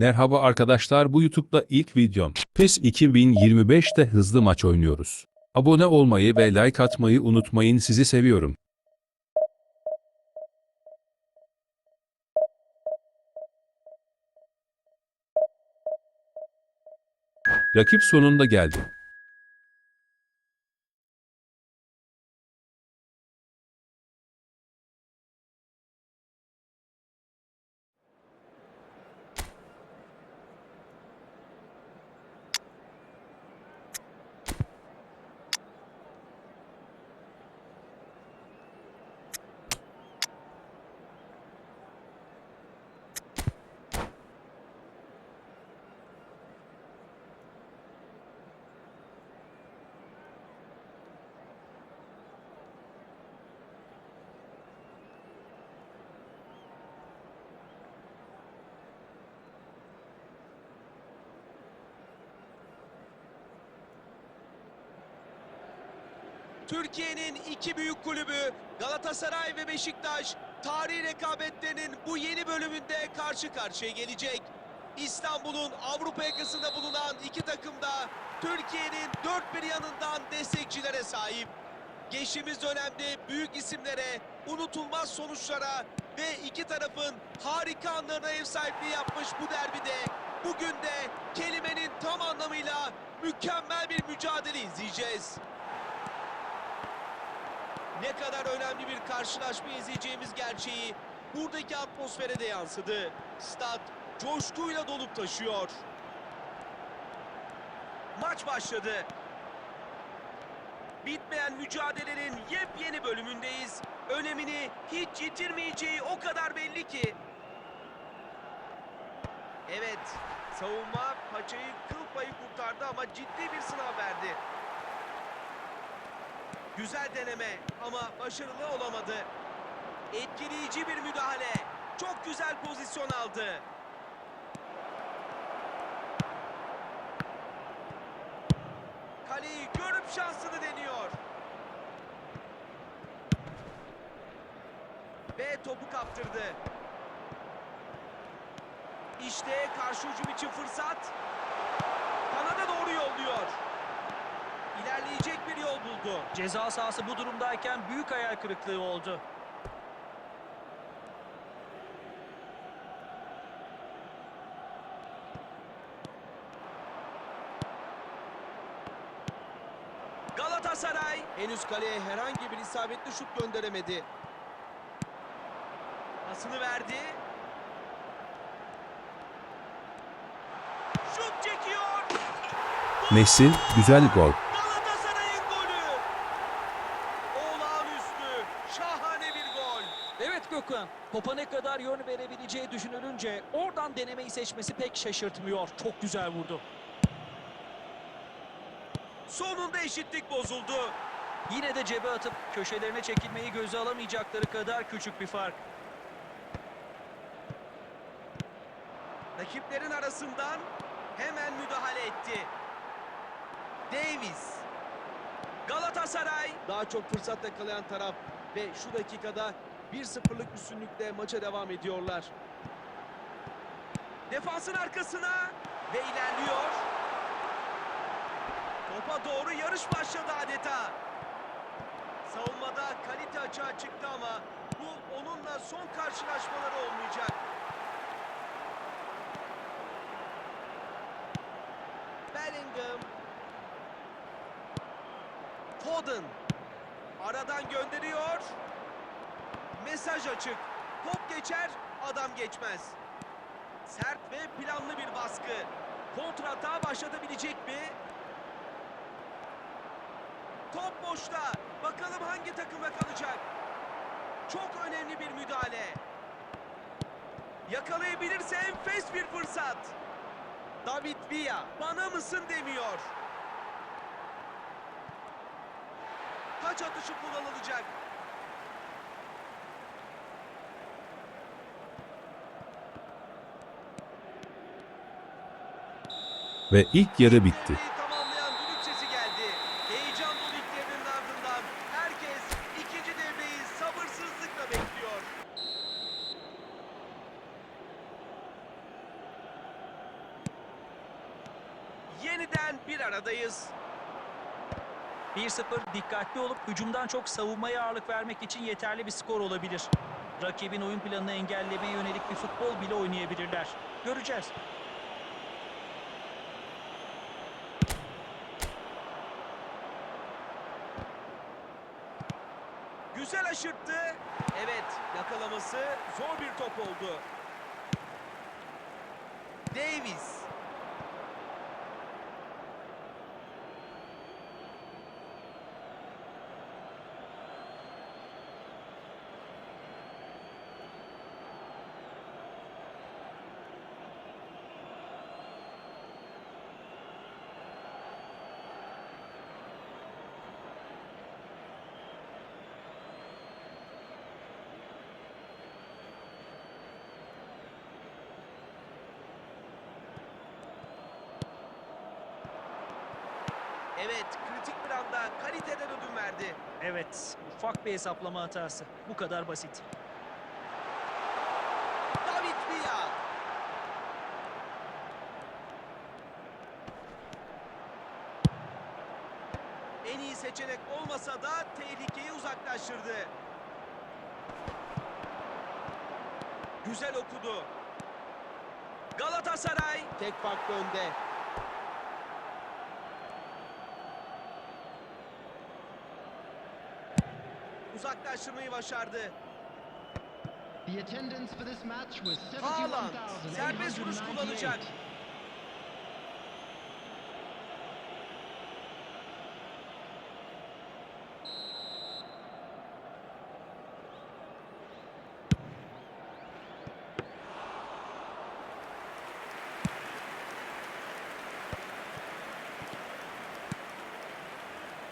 Merhaba arkadaşlar bu YouTube'da ilk videom. PES 2025'te hızlı maç oynuyoruz. Abone olmayı ve like atmayı unutmayın sizi seviyorum. Rakip sonunda geldi. Türkiye'nin iki büyük kulübü Galatasaray ve Beşiktaş tarihi rekabetlerinin bu yeni bölümünde karşı karşıya gelecek. İstanbul'un Avrupa yakasında bulunan iki takım da Türkiye'nin dört bir yanından destekçilere sahip. Geçtiğimiz dönemde büyük isimlere, unutulmaz sonuçlara ve iki tarafın harika anlarına ev sahipliği yapmış bu derbide bugün de kelimenin tam anlamıyla mükemmel bir mücadele izleyeceğiz. Ne kadar önemli bir karşılaşma izleyeceğimiz gerçeği buradaki atmosfere de yansıdı. Stat coşkuyla dolup taşıyor. Maç başladı. Bitmeyen mücadelenin yepyeni bölümündeyiz. Önemini hiç yitirmeyeceği o kadar belli ki. Evet, savunma paçayı kıl payı kurtardı ama ciddi bir sınav verdi. Güzel deneme ama başarılı olamadı. Etkileyici bir müdahale. Çok güzel pozisyon aldı. Kaleyi görüp şansını deniyor. Ve topu kaptırdı. İşte karşı hücum için fırsat. Kanada doğru yolluyor. İlerleyecek bir yol buldu. Ceza sahası bu durumdayken büyük hayal kırıklığı oldu. Galatasaray henüz kaleye herhangi bir isabetli şut gönderemedi. Pasını verdi. Şut çekiyor. Messi, güzel gol. Galatasaray'ın golü. Olağanüstü, şahane bir gol. Evet Gökhan, topa ne kadar yön verebileceği oradan denemeyi seçmesi pek şaşırtmıyor. Çok güzel vurdu. Sonunda eşitlik bozuldu. Yine de cebe atıp köşelerine çekilmeyi göze alamayacakları kadar küçük bir fark. Rakiplerin arasından hemen müdahale etti. Davis. Galatasaray daha çok fırsat yakalayan taraf ve şu dakikada 1-0'lık üstünlükle maça devam ediyorlar. Defansın arkasına ve ilerliyor. Topa doğru yarış başladı adeta. Savunmada kalite açığa çıktı ama bu onunla son karşılaşmaları olmayacak. Bellingham. Foden. Aradan gönderiyor. Mesaj açık. Top geçer, adam geçmez. Sert ve planlı bir baskı. Kontrata başlatabilecek mi? Top boşta. Bakalım hangi takıma kalacak? Çok önemli bir müdahale. Yakalayabilirse enfes bir fırsat. David Villa bana mısın demiyor. Taç atışı kullanılacak. Ve ilk yarı bitti. Devreyi tamamlayan düdük sesi geldi. Heyecan dolu ilk devrenin ardından herkes ikinci devreyi sabırsızlıkla bekliyor. Yeniden bir aradayız. 1-0 dikkatli olup hücumdan çok savunmaya ağırlık vermek için yeterli bir skor olabilir. Rakibin oyun planını engellemeye yönelik bir futbol bile oynayabilirler. Göreceğiz. Güzel aşırttı. Evet, yakalaması zor bir top oldu. Davis. Evet, kritik bir anda kaliteden ödün verdi. Evet, ufak bir hesaplama hatası. Bu kadar basit. David Villa. En iyi seçenek olmasa da tehlikeyi uzaklaştırdı. Güzel okudu. Galatasaray tek farklı önde. Uzaklaştırmayı başardı. Haaland serbest vuruş 71,898. kullanacak.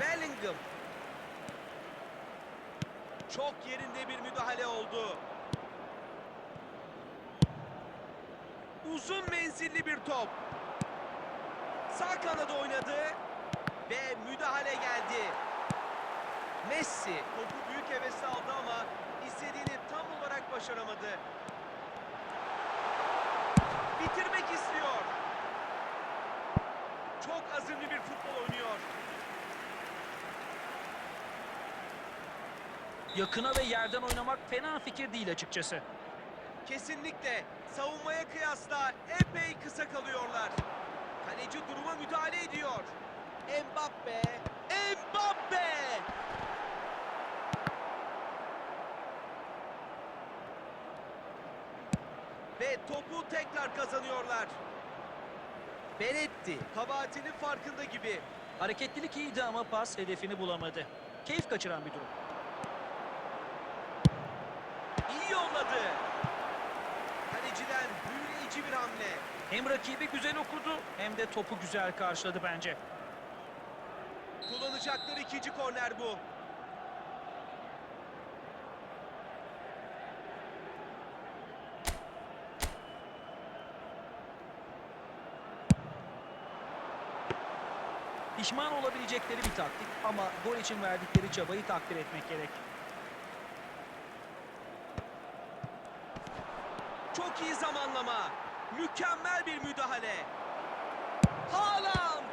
Bellingham. Çok yerinde bir müdahale oldu. Uzun menzilli bir top. Sağ kanada oynadı ve müdahale geldi. Messi topu büyük hevesle aldı ama istediğini tam olarak başaramadı. Bitirmek istiyor. Çok azimli bir futbol oynuyor. Yakına ve yerden oynamak fena fikir değil açıkçası. Kesinlikle savunmaya kıyasla epey kısa kalıyorlar. Kaleci duruma müdahale ediyor. Mbappe, Mbappe! Ve topu tekrar kazanıyorlar. Benetti kabahatinin farkında gibi. Hareketlilik iyiydi ama pas hedefini bulamadı. Keyif kaçıran bir durum. İyi yolladı. Kaleciden büyüleyici bir hamle. Hem rakibi güzel okudu hem de topu güzel karşıladı bence. Kullanacakları ikinci korner bu. Pişman olabilecekleri bir taktik ama gol için verdikleri çabayı takdir etmek gerek. İyi zamanlama. Mükemmel bir müdahale. Haaland!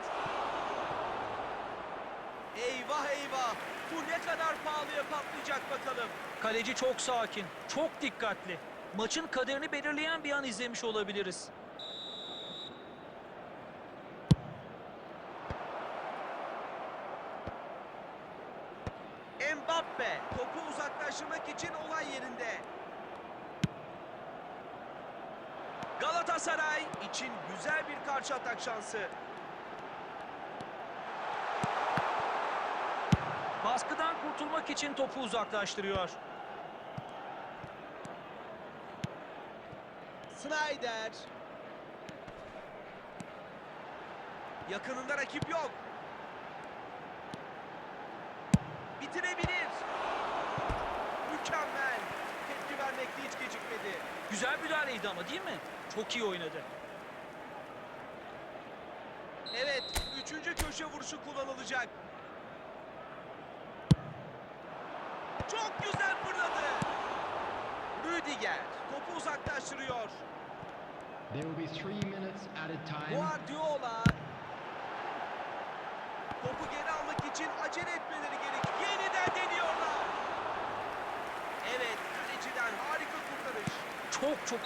Eyvah eyvah. Bu ne kadar pahalıya patlayacak bakalım. Kaleci çok sakin, çok dikkatli. Maçın kaderini belirleyen bir an izlemiş olabiliriz. Mbappe topu uzaklaştırmak için olay yerinde. Galatasaray için güzel bir karşı atak şansı. Baskıdan kurtulmak için topu uzaklaştırıyor. Snyder. Yakınında rakip yok. Bitirebilir. Güzel müdahaleydi ama değil mi? Çok iyi oynadı. Evet, üçüncü köşe vuruşu kullanılacak. Çok güzel fırladı. Rüdiger topu uzaklaştırıyor. There will be three minutes added time. Guardiola topu geri almak için acele etmedi. Çok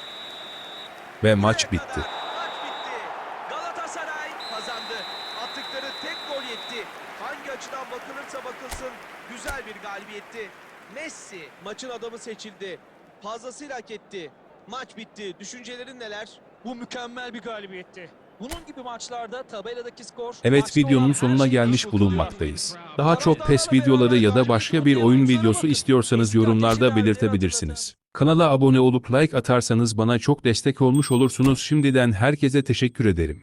Ve maç bitti. Maç bitti. Galatasaray kazandı. Attıkları tek gol yetti. Hangi açıdan bakılırsa bakılsın güzel bir galibiyetti. Messi maçın adamı seçildi. Fazlasıyla hak etti. Maç bitti. Düşüncelerin neler? Bu mükemmel bir galibiyetti. Bunun gibi maçlarda tabeladaki skor... Evet videonun sonuna gelmiş bulunmaktayız. Daha çok PES videoları ya da başka bir oyun videosu istiyorsanız yorumlarda belirtebilirsiniz. Kanala abone olup like atarsanız bana çok destek olmuş olursunuz. Şimdiden herkese teşekkür ederim.